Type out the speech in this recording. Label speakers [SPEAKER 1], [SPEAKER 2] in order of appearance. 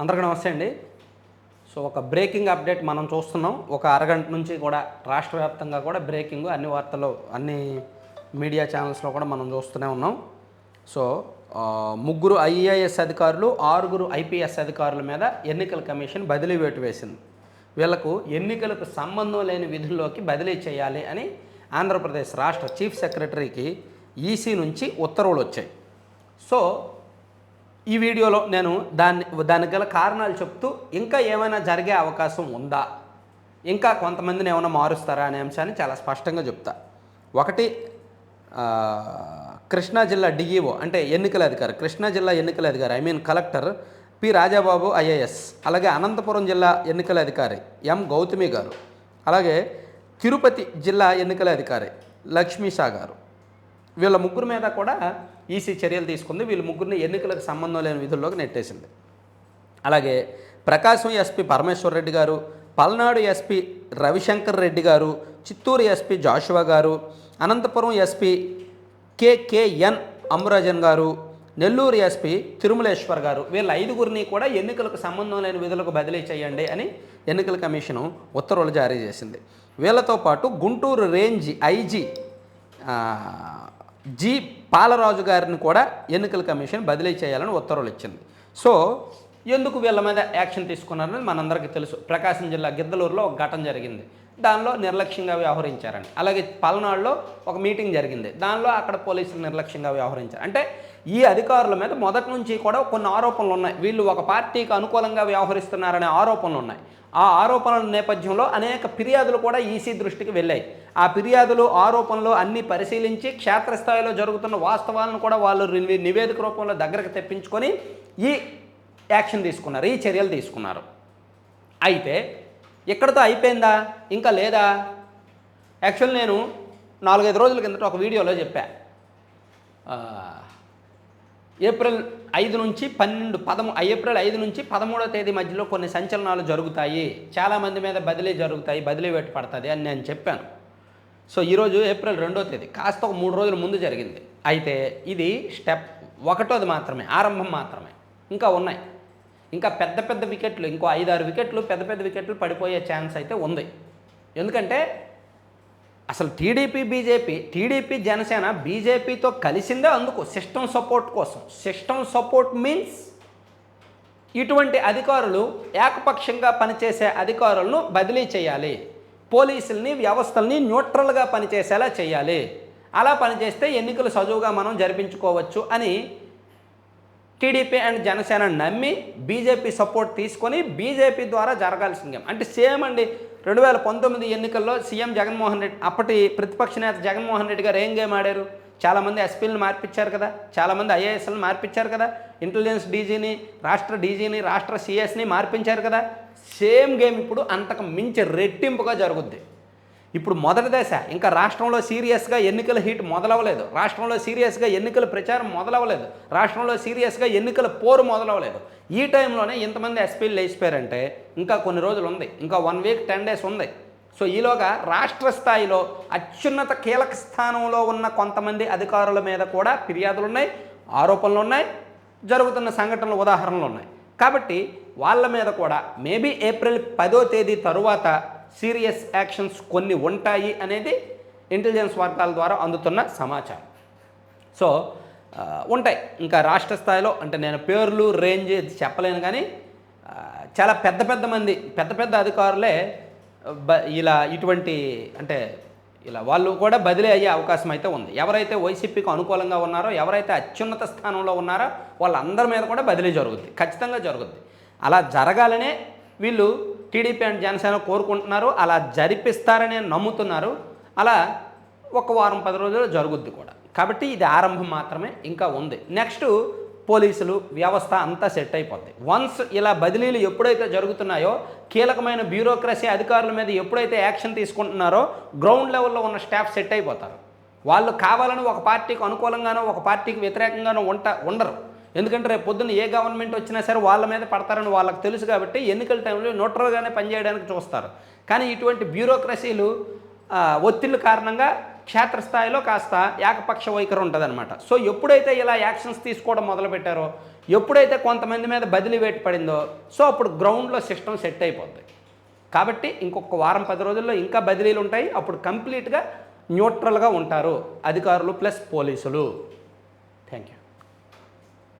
[SPEAKER 1] అందరికీ నమస్తే అండి. సో ఒక బ్రేకింగ్ అప్డేట్ మనం చూస్తున్నాం. ఒక అరగంట నుంచి కూడా రాష్ట్ర వ్యాప్తంగా కూడా బ్రేకింగ్ అన్ని వార్తలు అన్ని మీడియా ఛానల్స్లో కూడా మనం చూస్తూనే ఉన్నాం. సో ముగ్గురు ఐఏఎస్ అధికారులు ఆరుగురు ఐపీఎస్ అధికారుల మీద ఎన్నికల కమిషన్ బదిలీ వేటు వేసింది. వీళ్ళకు ఎన్నికలకు సంబంధం లేని విధుల్లోకి బదిలీ చేయాలి అని ఆంధ్రప్రదేశ్ రాష్ట్ర చీఫ్ సెక్రటరీకి ఈసీ నుంచి ఉత్తర్వులు వచ్చాయి. సో ఈ వీడియోలో నేను దాన్ని దానికి గల కారణాలు చెప్తూ ఇంకా ఏమైనా జరిగే అవకాశం ఉందా? ఇంకా కొంతమందిని ఏమైనా మారుస్తారా అనే అంశాన్ని చాలా స్పష్టంగా చెప్తా. ఒకటి కృష్ణా జిల్లా డిఈఓ అంటే ఎన్నికల అధికారి కృష్ణా జిల్లా ఎన్నికల అధికారి I mean collector P Rajababu IAS అలాగే అనంతపురం జిల్లా ఎన్నికల అధికారి ఎం గౌతమి గారు అలాగే తిరుపతి జిల్లా ఎన్నికల అధికారి లక్ష్మీ షా గారు. వీళ్ళ ముగ్గురు మీద కూడా ఈసీ చర్యలు తీసుకుంది. వీళ్ళు ముగ్గురిని ఎన్నికలకు సంబంధం లేని విధుల్లోకి నెట్టేసింది. అలాగే ప్రకాశం ఎస్పీ పరమేశ్వర్ రెడ్డి గారు పల్నాడు ఎస్పీ రవిశంకర్ రెడ్డి గారు చిత్తూరు ఎస్పీ జాషువా గారు అనంతపురం ఎస్పీ కేకేఎన్ అమరాజన్ గారు నెల్లూరు ఎస్పీ తిరుమలేశ్వర్ గారు వీళ్ళ ఐదుగురిని కూడా ఎన్నికలకు సంబంధం లేని విధులకు బదిలీ చేయండి అని ఎన్నికల కమిషను ఉత్తర్వులు జారీ చేసింది. వీళ్ళతో పాటు Guntur range IG G Palaraju గారిని కూడా ఎన్నికల కమిషన్ బదిలీ చేయాలని ఉత్తర్వులు ఇచ్చింది సో ఎందుకు వీళ్ళ మీద యాక్షన్ తీసుకున్నారని మనందరికీ తెలుసు. ప్రకాశం జిల్లా గిద్దలూరులో ఒక ఘటన జరిగింది. దానిలో నిర్లక్ష్యంగా వ్యవహరించారని. అలాగే పల్నాడులో ఒక మీటింగ్ జరిగింది. దానిలో అక్కడ పోలీసులు నిర్లక్ష్యంగా వ్యవహరించారు. అంటే ఈ అధికారుల మీద మొదటి నుంచి కూడా కొన్ని ఆరోపణలు ఉన్నాయి. వీళ్ళు ఒక పార్టీకి అనుకూలంగా వ్యవహరిస్తున్నారనే ఆరోపణలు ఉన్నాయి. ఆ ఆరోపణల నేపథ్యంలో అనేక ఫిర్యాదులు కూడా ఈసీ దృష్టికి వెళ్ళాయి. ఆ ఫిర్యాదులు ఆరోపణలు అన్నీ పరిశీలించి క్షేత్రస్థాయిలో జరుగుతున్న వాస్తవాలను కూడా వాళ్ళు నివేదిక రూపంలో దగ్గరకు తెప్పించుకొని ఈ యాక్షన్ తీసుకున్నారు ఈ చర్యలు తీసుకున్నారు. అయితే ఇక్కడతో అయిపోయిందా? ఇంకా లేదా? యాక్చువల్ నేను నాలుగైదు రోజుల కిందట ఒక వీడియోలో చెప్పా. ఏప్రిల్ ఐదు నుంచి పన్నెండు పదము ఏప్రిల్ ఐదు నుంచి పదమూడవ తేదీ మధ్యలో కొన్ని సంచలనాలు జరుగుతాయి. చాలామంది మీద బదిలీ జరుగుతాయి బదిలీ పెట్టి పడుతుంది అని నేను చెప్పాను. సో ఈరోజు ఏప్రిల్ రెండో తేదీ కాస్త ఒక మూడు రోజుల ముందు జరిగింది. అయితే ఇది స్టెప్ ఒకటోది మాత్రమే ఆరంభం మాత్రమే. ఇంకా ఉన్నాయి. ఇంకా పెద్ద పెద్ద వికెట్లు ఇంకో ఐదారు వికెట్లు పెద్ద పెద్ద వికెట్లు పడిపోయే ఛాన్స్ అయితే ఉంది. ఎందుకంటే అసలు టీడీపీ బీజేపీ టీడీపీ జనసేన బీజేపీతో కలిసిందే అందుకు సిస్టమ్ సపోర్ట్ కోసం. సిస్టమ్ సపోర్ట్ మీన్స్ ఇటువంటి అధికారులు ఏకపక్షంగా పనిచేసే అధికారులను బదిలీ చేయాలి. పోలీసుల్ని వ్యవస్థల్ని న్యూట్రల్గా పనిచేసేలా చేయాలి. అలా పనిచేస్తే ఎన్నికలు సజువుగా మనం జరిపించుకోవచ్చు అని టీడీపీ అండ్ జనసేన నమ్మి బీజేపీ సపోర్ట్ తీసుకొని బీజేపీ ద్వారా జరగాల్సిన గేమ్. అంటే సేమ్ అండి రెండు వేల పంతొమ్మిది ఎన్నికల్లో సీఎం జగన్మోహన్ రెడ్డి అప్పటి ప్రతిపక్ష నేత జగన్మోహన్ రెడ్డి గారు ఏం గేమ్ ఆడారు? చాలామంది ఎస్పీలను మార్పించారు కదా చాలామంది ఐఏఎస్లను మార్పించారు కదా ఇంటెలిజెన్స్ డీజీని రాష్ట్ర డీజీని రాష్ట్ర సిఎస్ని మార్పించారు కదా. సేమ్ గేమ్ ఇప్పుడు అంతకు మించి రెట్టింపుగా జరుగుద్ది. ఇప్పుడు మొదటి దశ ఇంకా రాష్ట్రంలో సీరియస్గా ఎన్నికల హీట్ మొదలవ్వలేదు. రాష్ట్రంలో సీరియస్గా ఎన్నికల ప్రచారం మొదలవ్వలేదు. రాష్ట్రంలో సీరియస్గా ఎన్నికల పోరు మొదలవ్వలేదు. ఈ టైంలోనే ఇంతమంది ఎస్పీలు లేచిపోయారంటే ఇంకా కొన్ని రోజులు ఉంది. ఇంకా వన్ వీక్ టెన్ డేస్ ఉంది. సో ఈలోగా రాష్ట్ర స్థాయిలో అత్యున్నత కీలక స్థానంలో ఉన్న కొంతమంది అధికారుల మీద కూడా ఫిర్యాదులు ఉన్నాయి ఆరోపణలు ఉన్నాయి జరుగుతున్న సంఘటనలు ఉదాహరణలు ఉన్నాయి. కాబట్టి వాళ్ళ మీద కూడా మేబీ ఏప్రిల్ పదో తేదీ తరువాత సీరియస్ యాక్షన్స్ కొన్ని ఉంటాయి అనేది ఇంటెలిజెన్స్ వర్గాల ద్వారా అందుతున్న సమాచారం. సో ఉంటాయి. ఇంకా రాష్ట్ర స్థాయిలో అంటే నేను పేర్లు రేంజ్ చెప్పలేను కానీ చాలా పెద్ద పెద్ద మంది పెద్ద పెద్ద అధికారులే బ ఇలా ఇటువంటి అంటే ఇలా వాళ్ళు కూడా బదిలీ అయ్యే అవకాశం అయితే ఉంది. ఎవరైతే వైసీపీకి అనుకూలంగా ఉన్నారో ఎవరైతే అత్యున్నత స్థానంలో ఉన్నారో వాళ్ళందరి మీద కూడా బదిలీ జరుగుద్ది. ఖచ్చితంగా జరుగుద్ది. అలా జరగాలనే వీళ్ళు టీడీపీ అండ్ జనసేన కోరుకుంటున్నారు అలా జరిపిస్తారని నమ్ముతున్నారు. అలా ఒక వారం పది రోజులు జరుగుద్ది కూడా. కాబట్టి ఇది ఆరంభం మాత్రమే ఇంకా ఉంది. నెక్స్ట్ పోలీసులు వ్యవస్థ అంతా సెట్ అయిపోద్ది. వన్స్ ఇలా బదిలీలు ఎప్పుడైతే జరుగుతున్నాయో కీలకమైన బ్యూరోక్రసీ అధికారుల మీద ఎప్పుడైతే యాక్షన్ తీసుకుంటున్నారో గ్రౌండ్ లెవెల్లో ఉన్న స్టాఫ్ సెట్ అయిపోతారు. వాళ్ళు కావాలని ఒక పార్టీకి అనుకూలంగానో ఒక పార్టీకి వ్యతిరేకంగానో ఉంట ఉండరు. ఎందుకంటే రేపు పొద్దున్న ఏ గవర్నమెంట్ వచ్చినా సరే వాళ్ళ మీద పడతారని వాళ్ళకి తెలుసు కాబట్టి ఎన్నికల టైంలో న్యూట్రల్గానే పనిచేయడానికి చూస్తారు. కానీ ఇటువంటి బ్యూరోక్రసీలు ఆ, ఒత్తిళ్ళ కారణంగా క్షేత్రస్థాయిలో కాస్త ఏకపక్ష వైఖరి ఉంటుందన్నమాట. సో ఎప్పుడైతే ఇలా యాక్షన్స్ తీసుకోవడం మొదలుపెట్టారో ఎప్పుడైతే కొంతమంది మీద బదిలీ వేటు పడిందో సో అప్పుడు గ్రౌండ్లో సిస్టమ్ సెట్ అయిపోద్ది. కాబట్టి ఇంకొక వారం పది రోజుల్లో ఇంకా బదిలీలు ఉంటాయి. అప్పుడు కంప్లీట్గా న్యూట్రల్గా ఉంటారు అధికారులు ప్లస్ పోలీసులు. Thank you